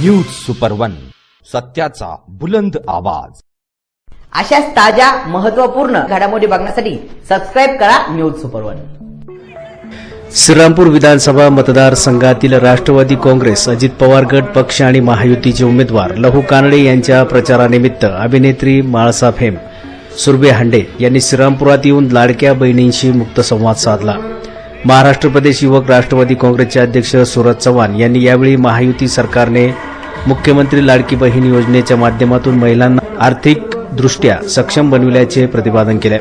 News super one सत्याचा बुलंद आवाज. अशाच ताज्या महत्त्वपूर्ण घडामोडी बघण्यासाठी सबस्क्राईब करा न्यूज सुपर वन श्रीरामपूर विधानसभा मतदारसंघातील राष्ट्रवादी काँग्रेस अजित पवार गट पक्ष आणि महायुतीचे उमेदवार लहू कानडे यांच्या प्रचारानिमित्त अभिनेत्री माळसा फेम सुरभे हांडे यांनी श्रीरामपुरात येऊन लाडक्या बहिणींशी मुक्त संवाद साधला. महाराष्ट्र प्रदेश युवक राष्ट्रवादी काँग्रेसचे अध्यक्ष सुरज चव्हाण यांनी यावेळी महायुती सरकारने मुख्यमंत्री लाडकी बहीण योजनेच्या माध्यमातून महिलांना आर्थिक दृष्ट्या सक्षम बनविल्याचे प्रतिपादन केले.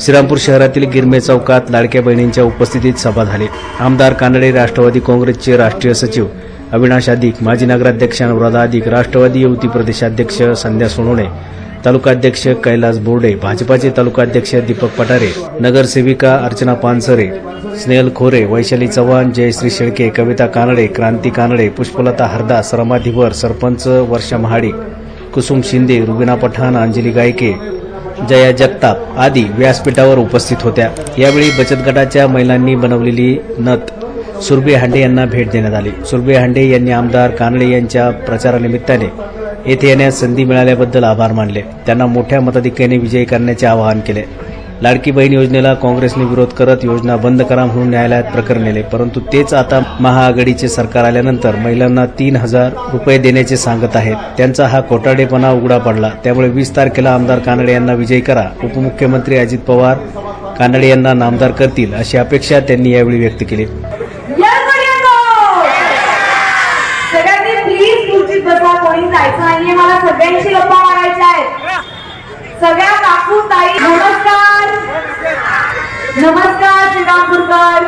श्रीरामपूर शहरातील गिरमे चौकात लाडक्या बहिणींच्या उपस्थितीत सभा झाली. आमदार कानडे राष्ट्रवादी काँग्रेसचे राष्ट्रीय सचिव अविनाश अधिक माजी नगराध्यक्ष अनुराधा अधिक राष्ट्रवादी युवती प्रदेशाध्यक्ष संध्या सोनवणे तालुकाध्यक्ष कैलास बोर्डे भाजपाचे तालुकाध्यक्ष दीपक पटारे नगरसेविका अर्चना पानसरे स्नेहल खोरे वैशाली चव्हाण जयश्री शेळके कविता कानडे क्रांती कानडे पुष्पलता हरदास रमाधिवर सरपंच वर्षा महाडिक कुसुम शिंदे रुबिना पठाण अंजली गायके जया जगताप आदी व्यासपीठावर उपस्थित होत्या. यावेळी बचत गटाच्या महिलांनी बनवलेली नथ सुरभे हांडे यांना भेट देण्यात आली. सुरबे हांडे यांनी आमदार कानडे यांच्या प्रचारानिमित्ताने येथे येण्यास संधी मिळाल्याबद्दल आभार मानले. त्यांना मोठ्या मताधिक्याने विजयी करण्याचे आवाहन केले. लाडकी बहीण योजनेला काँग्रेसने विरोध करत योजना बंद करा म्हणून न्यायालयात प्रकरण नेले. परंतु तेच आता महाआघाडीचे सरकार आल्यानंतर महिलांना तीन हजार रुपये देण्याचे सांगत आहेत. त्यांचा हा कोटाडेपणा उघडा पडला. त्यामुळे वीस तारखेला आमदार कानडे यांना विजयी करा. उपमुख्यमंत्री अजित पवार कानडे यांना नामदार करतील अशी अपेक्षा त्यांनी यावेळी व्यक्त केली. जायचं नाहीये. मला सगळ्यांशी गप्पा मारायच्या आहेत. सगळ्या काकू ताई नमस्कार. नमस्कार श्रीरामपूरकर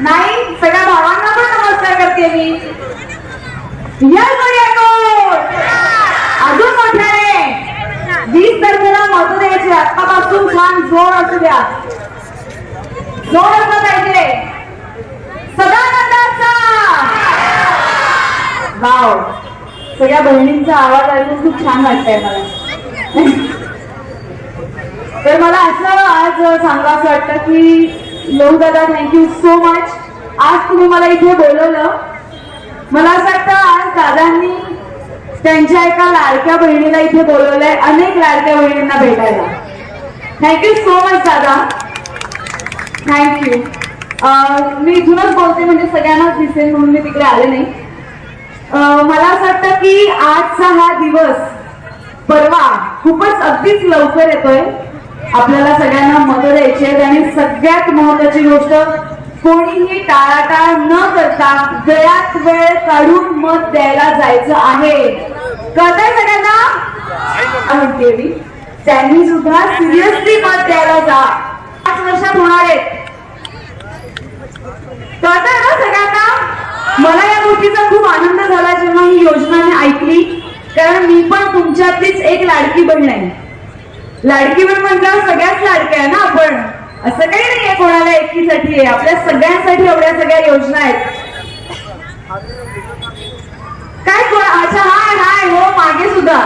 नाही सगळ्या भावांना पण नमस्कार करते मी. अजून मोठ्याने वीस तारखेला मत द्यायचे आत्तापासून छान जोर असू द्या. जोर असला पाहिजे. सदानंदाचा. वाव. सगळ्या बहिणींचा आवाज ऐकून खूप छान वाटतंय मला. तर मला असं आज सांगावं वाटतं की लोक दादा थँक्यू सो मच आज तुम्ही मला इथे बोलवलं. मला असं वाटतं आज दादांनी त्यांच्या एका लाडक्या बहिणीला इथे बोलवलंय अनेक लाडक्या बहिणींना भेटायला. थँक्यू सो मच दादा. थँक्यू मी इथूनच बोलते म्हणजे सगळ्यांनाच दिसेल म्हणून मी तिकडे आले नाही. मला असं वाटतं की आजचा हा दिवस परवा खूपच अगदीच लवकर येतोय. आपल्याला सगळ्यांना मत द्यायची आहेत आणि सगळ्यात महत्वाची गोष्ट कोणीही टाळाटाळ न करता वेळात वेळ काढून मत द्यायला जायचं आहे. कळतंय सगळ्यांना? देवी त्यांनी सुद्धा सिरियसली मत द्यायला जा. पाच वर्षात होणार आहेत. कळतंय? मला या गोष्टीचा खूप आनंद झाला जेव्हा ही योजना मी ऐकली. कारण मी पण तुमच्यातलीच एक लाडकी बहीण आहे. लाडकी बहीण म्हटल्यावर सगळ्याच लाडक्या आहे ना आपण. असं काही नाहीये कोणाला एकीसाठी. आहे आपल्या सगळ्यांसाठी एवढ्या सगळ्या योजना आहेत. काय कोण अच्छा हाय हाय हो मागे सुद्धा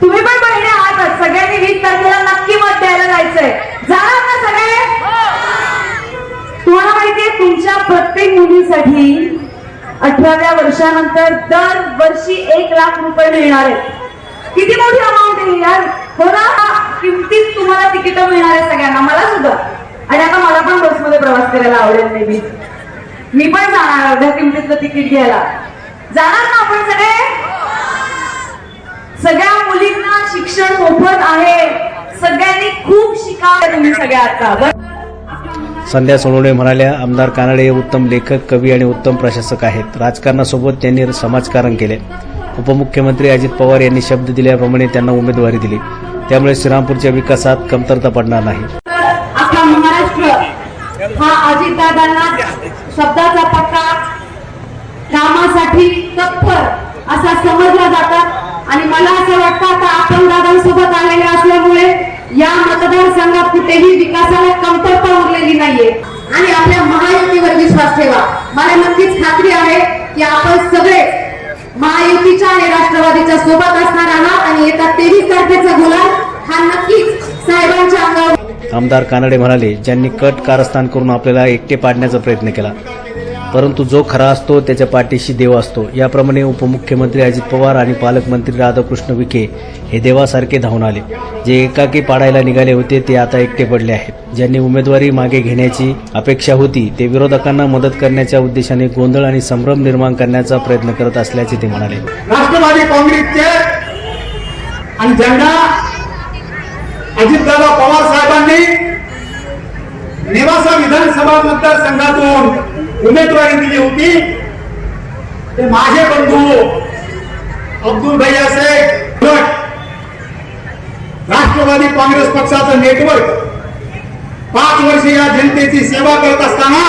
तुम्ही पण बहिणी आहातच सगळ्यांनी वीस तारखेला नक्की मत द्यायला जायचंय जाणार ना सगळे तुम्हाला माहितीये तुमच्या प्रत्येक मुलीसाठी अठराव्या वर्षानंतर दरवर्षी एक लाख रुपये मिळणार आहेत. किती मोठी अमाऊंट आहे यार? हो ना किमतीत तुम्हाला तिकीट मिळणार आहे सगळ्यांना. मला सुद्धा. आणि आता मला पण बसमध्ये प्रवास करायला आवडेल मे बी मी पण जाणार अर्ध्या किमतीतलं तिकीट घ्यायला. जाणार ना आपण सगळे? सगळ्या मुलींना शिक्षण मोफत आहे. सगळ्यांनी खूप शिकावं तुम्ही सगळ्या आता. बरं? संध्या सोनवणे म्हणाल्या आमदार कानडे हे उत्तम लेखक कवी आणि उत्तम प्रशासक आहेत. राजकारणासोबत त्यांनी समाजकारण केले. उपमुख्यमंत्री अजित पवार यांनी शब्द दिल्याप्रमाणे त्यांना उमेदवारी दिली. त्यामुळे श्रीरामपूरच्या विकासात कमतरता पडणार नाही. आपला महाराष्ट्र हा अजितदादांना शब्दाचा पक्का कामासाठी तत्पर असा समजला जातात आणि मला असं वाटतं आता आपण दादांसोबत आलेले असल्यामुळे या मतदारसंघात कुठेही विकासाला कमतरता उरलेली नाहीये आणि आपल्या महायुतीवर विश्वास ठेवा. मला नक्कीच खात्री आहे की आपण सगळे महायुतीच्या आणि राष्ट्रवादीच्या सोबत असणार आहात आणि येत्या तेवीस तारखेचा गुलाल हा नक्कीच साहेबांच्या अंगावर आमदार कानडे म्हणाले ज्यांनी कट कारस्थान करून आपल्याला एकटे पाडण्याचा प्रयत्न केला परंतु जो खरा असतो त्याच्या पाठीशी देव असतो. याप्रमाणे उपमुख्यमंत्री अजित पवार आणि पालकमंत्री राधाकृष्ण विखे हे देवासारखे धावून आले. जे एकाकी पाडायला निघाले होते ते आता एकटे पडले आहेत. ज्यांनी उमेदवारी मागे घेण्याची अपेक्षा होती ते विरोधकांना मदत करण्याच्या उद्देशाने गोंधळ आणि संभ्रम निर्माण करण्याचा प्रयत्न करत असल्याचे ते म्हणाले. राष्ट्रवादी काँग्रेसचे आणि ज्यांना अजितदादा पवार साहेबांनी नेवासा विधानसभा मतदारसंघात उमेदवारी दिली होती. ते माझे बंधू अब्दुल भैया शेख राष्ट्रवादी काँग्रेस पक्षाचं नेटवर्क पाच वर्ष या जनतेची सेवा करत असताना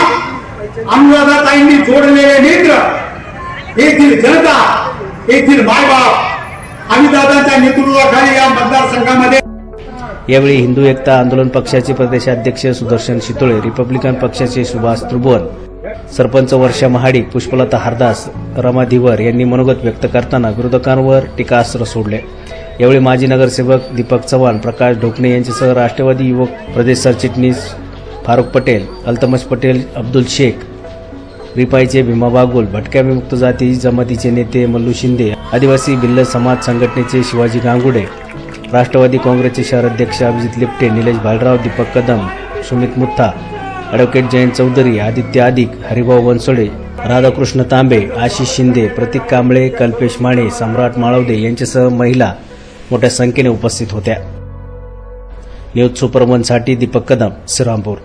अनुराधाताईंनी जोडलेले नेत्र येथील जनता येथील मायबाप अमितदादांच्या नेतृत्वाखाली या मतदारसंघामध्ये. यावेळी हिंदू एकता आंदोलन पक्षाचे प्रदेशाध्यक्ष सुदर्शन शितोळे रिपब्लिकन पक्षाचे सुभाष त्रिभुवन सरपंच वर्षा महाडिक पुष्पलता हरदास रमा धिवर यांनी मनोगत व्यक्त करताना विरोधकांवर टीकास्त्र सोडले. यावेळी माजी नगरसेवक दीपक चव्हाण प्रकाश ढोकणे यांच्यासह राष्ट्रवादी युवक प्रदेश सरचिटणीस फारुख पटेल अल्तमज पटेल अब्दुल शेख रिपाईचे भीमा बागुल भटक्या विमुक्त जाती जमातीचे नेते मल्लू शिंदे आदिवासी भिल्ल समाज संघटनेचे शिवाजी गांगुडे राष्ट्रवादी काँग्रेसचे शहराध्यक्ष अभिजित लिप्टे निलेश भालराव दीपक कदम सुमित मुत्था ॲडव्होकेट जयंत चौधरी आदित्य आदिक हरिभाऊ बनसोडे राधाकृष्ण तांबे आशिष शिंदे प्रतीक कांबळे कल्पेश माने सम्राट माळवदे यांच्यासह महिला मोठ्या संख्येने उपस्थित होत्या. न्यूज सुपरमनसाठी दीपक कदम श्रीरामपूर.